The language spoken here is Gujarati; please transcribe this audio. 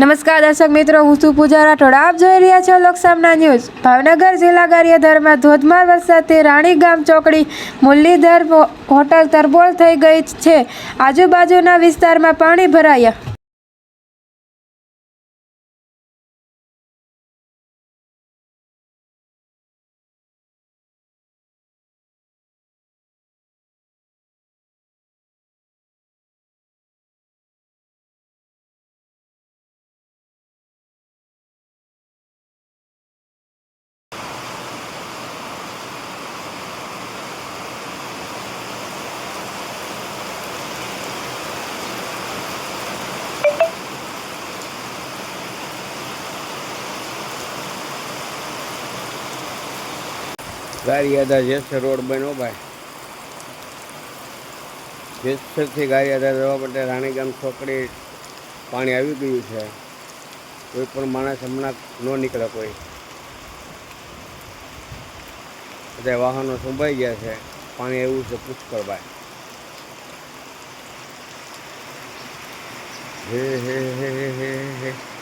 નમસ્કાર દર્શક મિત્રો, હું છું પૂજા રાઠોડ. આપ જોઈ રહ્યા છો લોકસામના ન્યૂઝ. ભાવનગર જિલ્લા ગારિયાધારમાં ધોધમાર વરસાદથી રાણીગામ ચોકડી મુરલીધર હોટલ તરબોળ થઈ ગઈ છે. આજુબાજુના વિસ્તારમાં પાણી ભરાયા. ગારિયાદા જેસર રોડ બન્યો ભાઈ. જેસરથી ગારિયાદા જવા માટે રાણીગામ છોકરી પાણી આવી ગયું છે. કોઈ પણ માણસ હમણાં ન નીકળે કોઈ. બધા વાહનો સંભાઈ ગયા છે. પાણી એવું છે પુષ્કળ ભાઈ. હે હે હે હે હે.